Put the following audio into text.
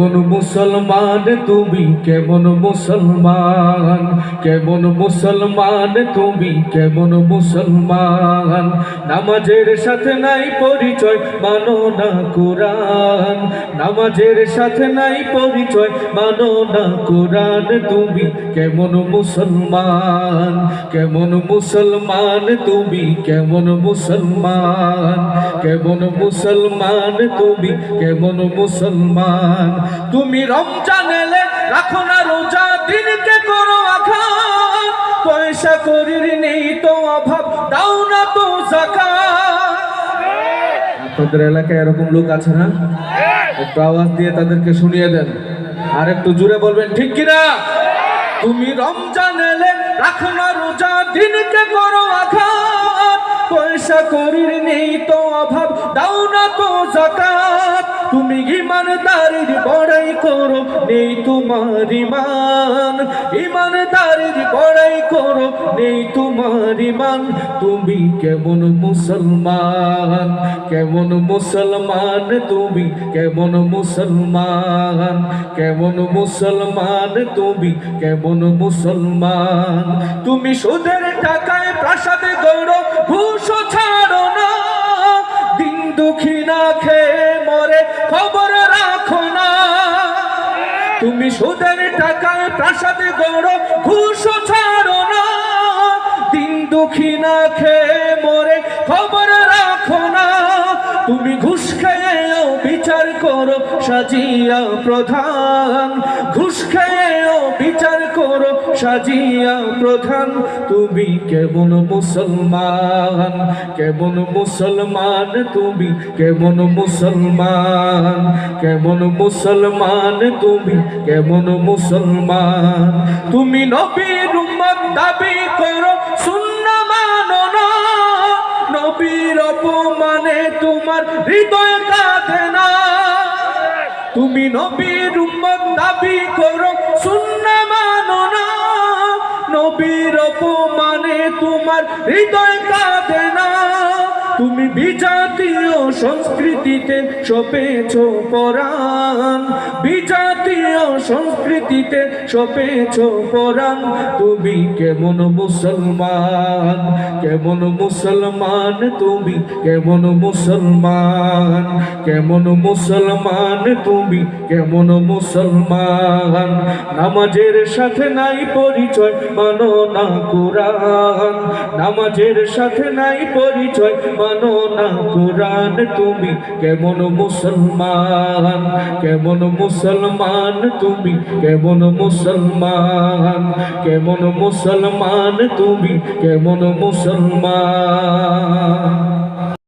কেমন মুসলমান তুমি, কেমন মুসলমান? কেমন মুসলমান তুমি, কেমন মুসলমান? নামাজের সাথে নাই পরিচয়, মানো না কোরআন। নামাজের সাথে নাই পরিচয়, মানো না কোরআন। তুমি কেমন মুসলমান? কেমন মুসলমান তুমি, কেমন মুসলমান? কেমন মুসলমান তুমি, কেমন মুসলমান? তুমি রমজান এলে রাখো না রোজা, দিনকে করো আঘাত। পয়সা করির নেই তো অভাব, দাও না তো জাকাত। আপনাদের এলাকায় এরকম লোক আছে না? একটু আওয়াজ দিয়ে তাদেরকে শুনিয়ে দেন। আর একটু জুড়ে বলবেন, ঠিক কিনা? তুমি রমজান এলে রাখো না রোজা, দিনকে করো আঘাত। পয়সা করির নেই তো অভাব, দাও না তো জাকাত। তুমি ইমানদারির বড়াই করো, নেই তোমার ইমান। ইমানদারির বড়াই করো, নেই তোমার ইমান। তুমি কেমন মুসলমান কেমন মুসলমান? তুমি কেমন মুসলমান কেমন মুসলমান? তুমি কেমন মুসলমান? তুমি সুদের টাকায় প্রাসাদে গৌরব তুমি সুদের টাকায় প্রাসাদে গৌরব, ঘুষ ছাড়ো না। দিন দুঃখী না খেয়ে মরে খবর রাখো না। তুমি ঘুষ খেয়েও বিচার করো, সাজিয়া প্রধান। ঘুষ করো সাজিয়া প্রধান, তুমি কেমন মুসলমান? কেমন মুসলমান, তুমি কেমন মুসলমান? কেমন মুসলমান, তুমি কেমন মুসলমান? তুমি নবীর উম্মত দাবি করো শূন্য মানো না। নবীর অপমানে তোমার হৃদয় কাঁদে না। তুমি নবীর উম্মত দাবি করো নবীর অপমানে তোমার হৃদয় কাঁদে না। তুমি বিজাতীয় সংস্কৃতিতে সপেছ পরাণ। বিজাতীয় সংস্কৃতিতে সপেছ পরাণ। তুমি কেমন মুসলমান? কেমন মুসলমান? তুমি কেমন মুসলমান? কেমন মুসলমান? তুমি কেমন মুসলমান? নামাজের সাথে নাই পরিচয়, মানো না কোরআন। নামাজের সাথে নাই পরিচয় মানো না কোরআন তুমি? কেমন মুসলমান? কেমন মুসলমান তুমি? কেমন মুসলমান? কেমন মুসলমান তুমি? কেমন মুসলমান?